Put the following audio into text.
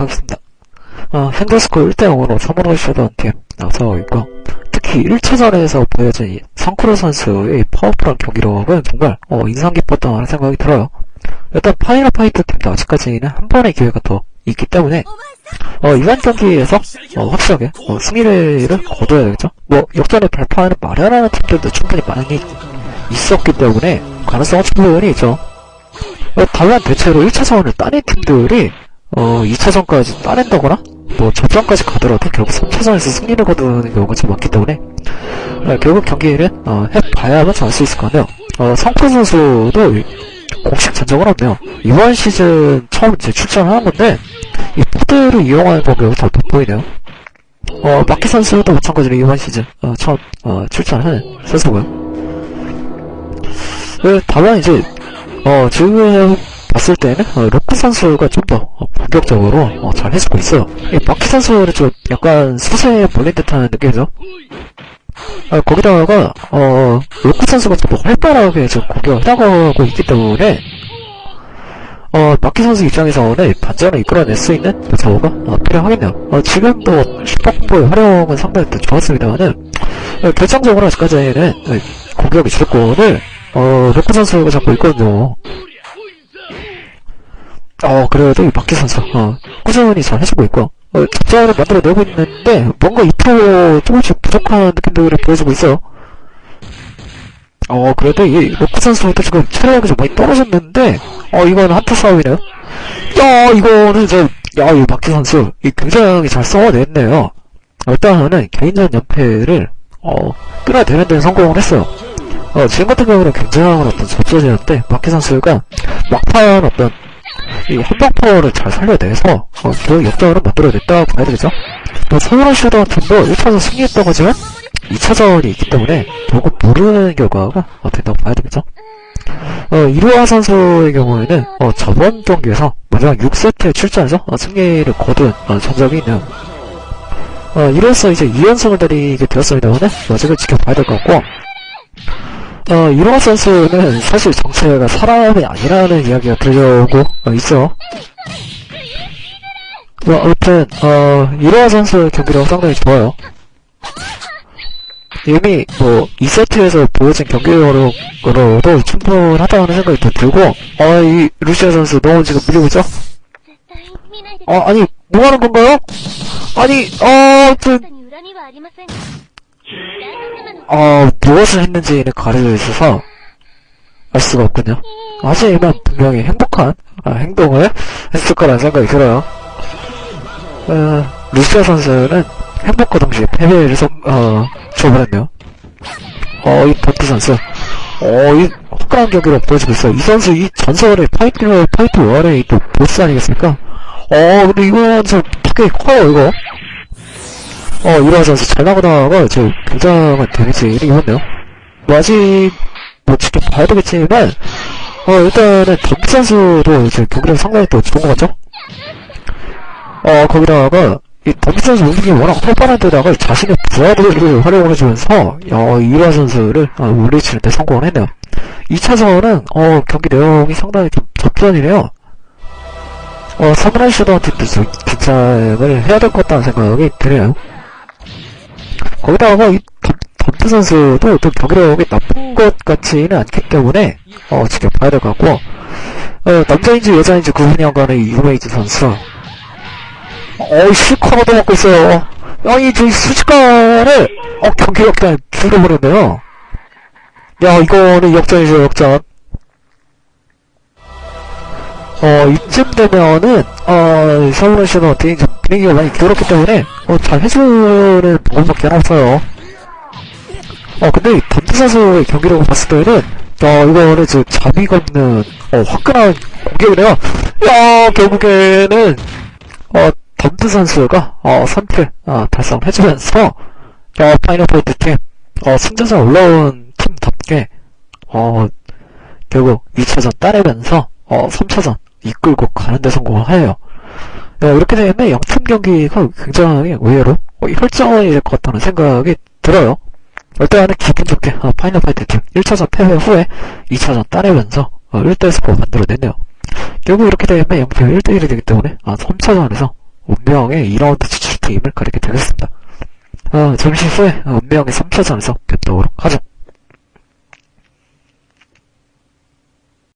하겠습니다. 어, 핸드스코 1대0으로 3으로 시도한 팀 나서고 있고, 특히 1차전에서 보여준 이 성크로 선수의 파워풀한 경기력은 정말 어, 인상 깊었다는 생각이 들어요. 일단 파이널 파이트 팀도 아직까지는 한 번의 기회가 더 있기 때문에 어, 이번 경기에서 어, 확실하게 어, 승리를 거둬야 되겠죠. 뭐 역전의 발판을 마련하는 팀들도 충분히 많이 있었기 때문에 가능성은 충분히 있죠. 어, 다만 대체로 1차전을 따낸 팀들이 어, 2차전까지 따낸다거나 뭐 접전까지 가더라도 결국 3차전에서 승리를 거두는 경우가 좀 많기 때문에 어, 결국 경기를 어, 해봐야만 알 수 있을 것 같네요. 어, 성표 선수도 공식 전적은 없네요. 이번 시즌 처음 이제 출전을 한 건데 이 포드를 이용하는 공격이 잘 돋보이네요. 어, 마키 선수도 마찬가지로 이번 시즌 어, 처음 어, 출전하는 선수고요. 그, 다만 이제 어, 지금 봤을 때는 어, 로크 선수가 좀더 공격적으로 어, 잘 해주고 있어요. 이 마키 선수는 좀 약간 수세에 몰린 듯한 느낌이죠. 아, 거기다가 어, 로크 선수가 좀더 활발하게 지금 공격을 해나가고 있기 때문에 어, 마키 선수 입장에서는 반전을 이끌어낼 수 있는 저우가 어, 필요하겠네요. 어, 지금도 슈퍼콤보의 활용은 상당히 또 좋았습니다만은 어, 결정적으로 아직까지는 어, 공격의 주도권을 어, 로크 선수가 잡고 있거든요. 어, 그래도 이 마키 선수, 어, 꾸준히 잘 해주고 있고, 어, 접전을 만들어내고 있는데, 뭔가 2% 조금씩 부족한 느낌들을 보여주고 있어요. 어, 그래도 이 로크 선수도 지금 체력이 좀 많이 떨어졌는데, 어, 이거는 한타 싸움이네요. 야, 이거는 저, 야, 이 마키 선수, 이 굉장히 잘 써냈네요. 일단은 개인전 연패를, 어, 끌어내는 데는 성공을 했어요. 어, 지금 같은 경우는 굉장한 어떤 접전이었는데, 마키 선수가 막판 어떤 이 한방파워를 잘 살려내서 어, 그 역전을 만들어냈다고 봐야 되겠죠? 또 서울원 슈더 팀도 1차전 승리했다고 하지만 2차전이 있기 때문에 결국 모르는 결과가 어, 된다고 봐야 되겠죠? 어, 이루아 선수의 경우에는 어, 저번 경기에서 마지막 6세트에 출전해서 어, 승리를 거둔 어, 전적이 있네요. 어, 이로써 이제 2연승을 달리게 되었습니다만 아직은 지켜봐야 될 것 같고 어, 이로하 선수는 사실 정체가 사람이 아니라는 이야기가 들려오고 어, 있어. 뭐, 아무튼, 어, 이로하 선수 경기력 상당히 좋아요. 이미, 뭐, 2세트에서 보여진 경기력으로도 충분하다는 생각이 더 들고, 어, 이, 루시아 선수 너무 지금 밀리고 있죠? 어, 아니, 뭐 하는 건가요? 아니, 어, 그, 어, 무엇을 했는지는 가려져 있어서 알 수가 없군요. 하지만 분명히 행복한 아, 행동을 했을 거라는 생각이 들어요. 어, 루시아 선수는 행복과 동시에 패배를 좀, 어, 줘버렸네요. 어, 이 버트 선수. 어, 이 화끈한 경기를 보여주고 있어요. 이 선수 이 전설의 파이트, 파이트 월의 또 보스 아니겠습니까? 어, 근데 이건 좀 타격이 커요, 이거. 어, 선수 잘 나가다가 저 굉장한 데미지를 입었네요. 뭐 아직 뭐 지켜봐야 되겠지만 어 일단은 덤프 선수도 이제 경기력 상당히 또 좋은 것 같죠? 어 거기다가 이 덤프 선수 움직임이 워낙 활발한 데다가 자신의 부하들을 활용을 해주면서 어, 이로하 선수를 어, 물리치는 데 성공을 했네요. 2차전은 어 경기 내용이 상당히 좀 접전이네요. 어 사무라이 슈더 팀도 좀 긴장을 해야 될 것 같다는 생각이 드네요. 거기다가 이 덤- 덤프 선수도 또 경기력이 나쁜 것 같지는 않기 때문에 어 지켜봐야 될 것 같고. 어 남자인지 여자인지 구분이 안 가는 이 유메이즈 선수. 어이 실컷 얻어먹고 있어요. 아니 저 수직가를 어 경기력 그냥 줄여버렸네요. 야 이거는 역전이죠 역전. 어 이쯤 되면은 어 샤브론 씨는 어떻게 좀 분위기가 많이 기울었기 때문에 어 잘 해주는 부분밖에 없어요 어, 근데 이 던트 선수의 경기력을 봤을 때는, 어, 이거는 저 자비가 없는, 어, 화끈한 공격이네요. 야, 결국에는, 어, 던트 선수가, 어, 3패, 어, 달성해주면서, 어, 파이널 포인트 팀, 어, 승자전 올라온 팀답게, 어, 결국 2차전 따내면서, 어, 3차전 이끌고 가는 데 성공을 해요. 어, 이렇게 되면 영팀 경기가 굉장히 의외로, 될것 같다는 생각이 들어요. 일단은 기분 좋게 어, 파이널 파이트 팀 1차전 패배 후에 2차전 따내면서 어, 1대 스코어 만들어냈네요. 결국 이렇게 되면 0패 1대1이 되기 때문에 아, 3차전에서 운명의 2라운드 지출팀을 가리게 되겠습니다. 어, 잠시 후에 어, 운명의 3차전에서 뵙도록 하죠.